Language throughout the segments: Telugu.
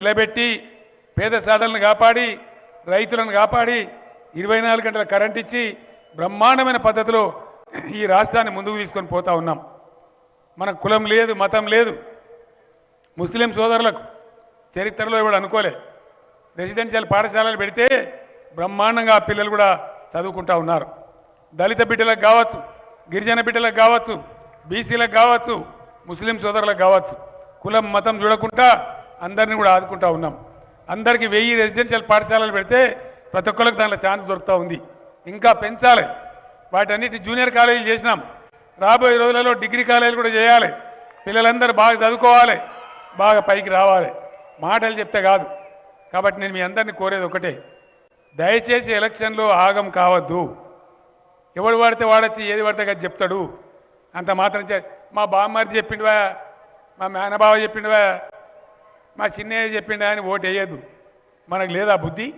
నిలబెట్టి పేద సాధనలను కాపాడి రైతులను కాపాడి ఇరవై నాలుగు గంటల కరెంట్ ఇచ్చి బ్రహ్మాండమైన పద్ధతిలో ఈ రాష్ట్రాన్ని ముందుకు తీసుకొని పోతా ఉన్నాం. మన కులం లేదు మతం లేదు. ముస్లిం సోదరులకు చరిత్రలో ఇవాడు అనుకోలే. రెసిడెన్షియల్ పాఠశాలలు పెడితే బ్రహ్మాండంగా పిల్లలు కూడా చదువుకుంటా ఉన్నారు. దళిత బిడ్డలకు కావచ్చు గిరిజన బిడ్డలకు కావచ్చు బీసీలకు కావచ్చు ముస్లిం సోదరులకు కావచ్చు కులం మతం చూడకుండా అందరినీ కూడా ఆదుకుంటా ఉన్నాం. అందరికీ వెయ్యి రెసిడెన్షియల్ పాఠశాలలు పెడితే ప్రతి ఒక్కరికి దాంట్లో ఛాన్స్ దొరుకుతూ ఉంది. ఇంకా పెంచాలి. వాటన్నిటి జూనియర్ కాలేజీలు చేసినాం. రాబోయే రోజులలో డిగ్రీ కాలేజీలు కూడా చేయాలి. పిల్లలందరూ బాగా చదువుకోవాలి. బాగా పైకి రావాలి. మాటలు చెప్తే కాదు. కాబట్టి నేను మీ అందరినీ కోరేది ఒకటే. దయచేసి ఎలక్షన్లో ఆగం కావద్దు. ఎవడు వాడితే వాడొచ్చి ఏది పడితే అది చెప్తాడు. అంత మాత్రం చే మా బామ్మారి చెప్పిండువా మా మేనబావ చెప్పిండువా మా చిన్నయ్య చెప్పిండా అని ఓటు వేయద్దు. మనకు లేదా బుద్ధి?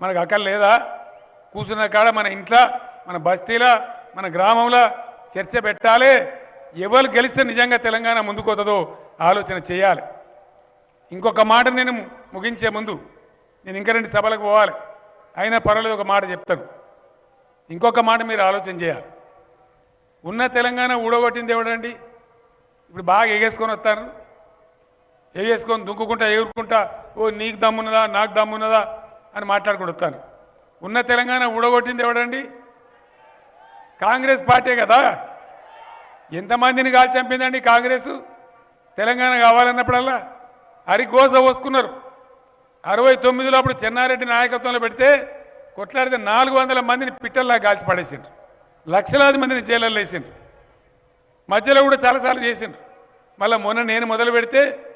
మనకు అక్కలు లేదా? కూర్చున్న కాడ మన ఇంట్లో మన బస్తీలో మన గ్రామంలో చర్చ పెట్టాలి. ఎవరు గెలిస్తే నిజంగా తెలంగాణ ముందుకోతుందో ఆలోచన చేయాలి. ఇంకొక మాట నేను ముగించే ముందు నేను ఇంకా రెండు సభలకు పోవాలి. అయినా పర్వాలేదు ఒక మాట చెప్తాను. ఇంకొక మాట మీరు ఆలోచన చేయాలి. ఉన్న తెలంగాణ ఊడగొట్టింది ఎవడండి? ఇప్పుడు బాగా ఎగేసుకొని వస్తారు. చేసుకొని దుంకుకుంటా ఎగురుకుంటా ఓ నీకు దమ్మున్నదా నాకు దమ్మున్నదా అని మాట్లాడుకుంటూ వస్తాను ఉన్న తెలంగాణ ఊడగొట్టింది ఎవడండి? కాంగ్రెస్ పార్టీ కదా. ఎంతమందిని కాల్ చంపిందండి కాంగ్రెస్? తెలంగాణ కావాలన్నప్పుడల్లా హరిఘోష పోసుకున్నారు. అరవై తొమ్మిదిలో అప్పుడు చెన్నారెడ్డి నాయకత్వంలో పెడితే కొట్లాడితే నాలుగు వందల మందిని పిట్టల్లా కాల్చి పడేసిండ్రు. లక్షలాది మందిని జైళ్ళల్లో వేసిండ్రు. మధ్యలో కూడా చాలాసార్లు చేసిండ్రు. మళ్ళీ మొన్న నేను మొదలు పెడితే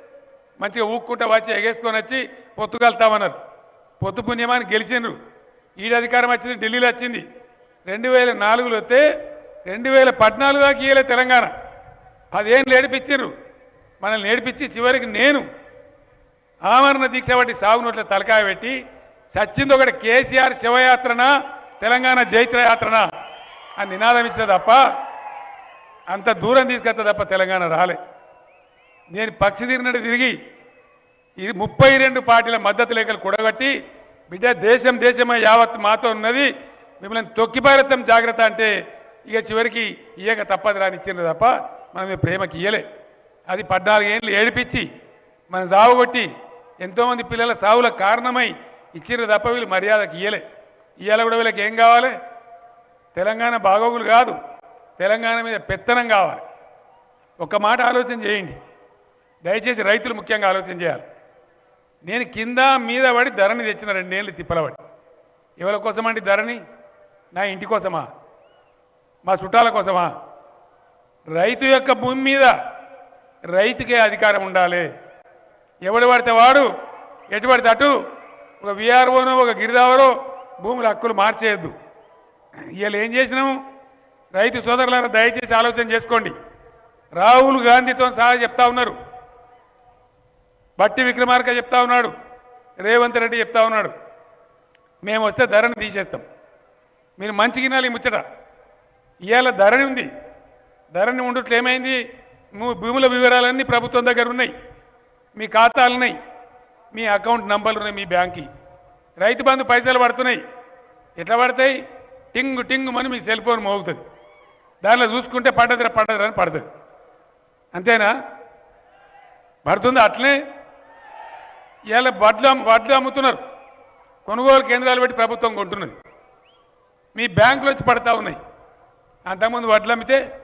మంచిగా ఊక్కుంటా వచ్చి ఎగేసుకొని వచ్చి పొత్తుకెళ్తామన్నారు. పొత్తు పుణ్యమాన్ని గెలిచిండ్రు. ఈడ అధికారం వచ్చింది ఢిల్లీలో వచ్చింది. రెండు వేల నాలుగులో వస్తే రెండు వేల పద్నాలుగు దాకా ఇయ్యలే తెలంగాణ. పదేళ్ళు నేడిపించారు మనల్ని నేడిపించి చివరికి నేను ఆమరణ దీక్ష బట్టి సాగునోట్ల తలకాయ పెట్టి చచ్చింది ఒకటి కేసీఆర్ శివయాత్రనా తెలంగాణ జైత్ర యాత్రనా అని నినాదం ఇచ్చిన తప్ప అంత దూరం తీసుకెళ్తా తప్ప తెలంగాణ రాలే. నేను పక్షి తిరిగినట్టు తిరిగి ఇది ముప్పై రెండు పార్టీల మద్దతు లేఖలు కూడగట్టి బిడ్డ దేశం దేశమే యావత్ మాతో ఉన్నది మిమ్మల్ని తొక్కిపారెత్తం జాగ్రత్త అంటే ఇక చివరికి ఇయ్యక తప్పదు రాని తప్ప మనం ప్రేమకి ఇయ్యలే. అది పద్నాలుగేళ్ళు ఏడిపించి మన సాగుగొట్టి ఎంతోమంది పిల్లల సావుల కారణమై ఇచ్చిండ్రు తప్ప వీళ్ళు మర్యాదకి ఇయ్యలే. ఇయ్యాల కూడా వీళ్ళకి ఏం కావాలి? తెలంగాణ బాగోగులు కాదు. తెలంగాణ మీద పెత్తనం కావాలి. ఒక మాట ఆలోచన చేయండి. దయచేసి రైతులు ముఖ్యంగా ఆలోచన చేయాలి. నేను కింద మీద పడి ధరని తెచ్చిన రెండేళ్ళు తిప్పలబడి. ఎవరి కోసమండి ధరని నా ఇంటి కోసమా? మా చుట్టాల కోసమా? రైతు యొక్క భూమి మీద రైతుకే అధికారం ఉండాలి. ఎవడు పడితే వాడు ఎటు పడితే అటు ఒక విఆర్ఓను ఒక గిరిదావరో భూముల హక్కులు మార్చేయద్దు. ఇవాళ ఏం చేసినాము రైతు సోదరులను దయచేసి ఆలోచన చేసుకోండి. రాహుల్ గాంధీతో సహా చెప్తా ఉన్నారు. బట్టి విక్రమార్క చెప్తా ఉన్నాడు. రేవంత్ రెడ్డి చెప్తా ఉన్నాడు. మేము వస్తే ధరని తీసేస్తాం. మీరు మంచి గినాలి ముచ్చట. ఇవాళ ధరణి ఉంది. ధరణి ఉండుట్లు ఏమైంది? భూముల వివరాలన్నీ ప్రభుత్వం దగ్గర ఉన్నాయి. మీ ఖాతాలు ఉన్నాయి. మీ అకౌంట్ నంబర్లు ఉన్నాయి మీ బ్యాంక్కి. రైతు బంధు పైసలు పడుతున్నాయి. ఎట్లా పడతాయి? టింగ్ టింగ్ అని మీ సెల్ ఫోన్ మోగుతుంది. దానిలో చూసుకుంటే పడ్డదిరా పడ్డదిరా అని పడుతుంది. అంతేనా? పడుతుంది? అట్లనే ఇవాళ వడ్లు అమ్ము- వడ్లు అమ్ముతున్నారు. కొనుగోలు కేంద్రాలు పెట్టి ప్రభుత్వం కొంటున్నది. మీ బ్యాంకులు వచ్చి పడతా ఉన్నాయి. అంతకుముందు వడ్లు అమ్మితే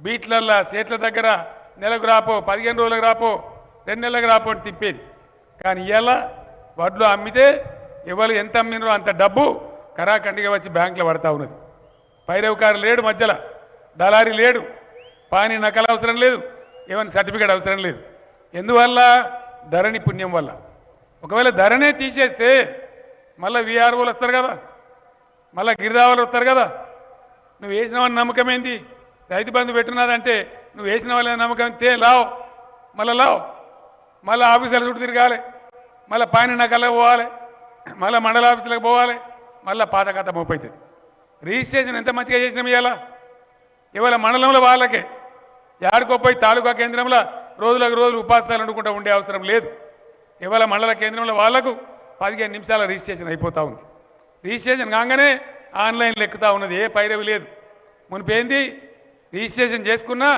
బీట్లల్లా సీట్ల దగ్గర నెలకు రాపో పదిహేను రోజులకు రాపో రెండు నెలలకు రాపో అని తిప్పేది. కానీ ఇవాళ వడ్లు అమ్మితే ఎవరు ఎంత అమ్మినో అంత డబ్బు కరాఖండిగా వచ్చి బ్యాంకులో పడతా ఉన్నది. పైరవకారు లేడు మధ్యలో. దళారి లేడు. పాని నకలు అవసరం లేదు. ఏమైనా సర్టిఫికేట్ అవసరం లేదు. ఎందువల్ల? ధరణి పుణ్యం వల్ల. ఒకవేళ ధరనే తీసేస్తే మళ్ళీ వీఆర్ఓలు వస్తారు కదా మళ్ళీ గిరిదావాలు వస్తారు కదా. నువ్వు వేసిన వాళ్ళ నమ్మకం ఏంది? రైతు బంధు పెట్టున్నదంటే నువ్వు వేసిన వాళ్ళ నమ్మకం తే లావు మళ్ళీ లావు. మళ్ళీ ఆఫీసుల చుట్టూ తిరగాలి మళ్ళీ పైన నకల్లో పోవాలి మళ్ళీ మండల ఆఫీసులకు పోవాలి మళ్ళీ పాత కథ మోపైతుంది. రిజిస్ట్రేషన్ ఎంత మంచిగా చేసినాం ఇవాళ? ఇవాళ మండలంలో వాళ్ళకే. యాడికో పోయి తాలూకా కేంద్రంలో రోజులకు రోజులు ఉపాసాలు అనుకుంటూ ఉండే అవసరం లేదు. ఇవాళ మండల కేంద్రంలో వాళ్ళకు పదిహేను నిమిషాల రిజిస్ట్రేషన్ అయిపోతా ఉంది. రిజిస్ట్రేషన్ కాగానే ఆన్లైన్లో ఎక్కుతూ ఉన్నది ఏ పైరవి లేదు. మునిపేంది? రిజిస్ట్రేషన్ చేసుకున్నా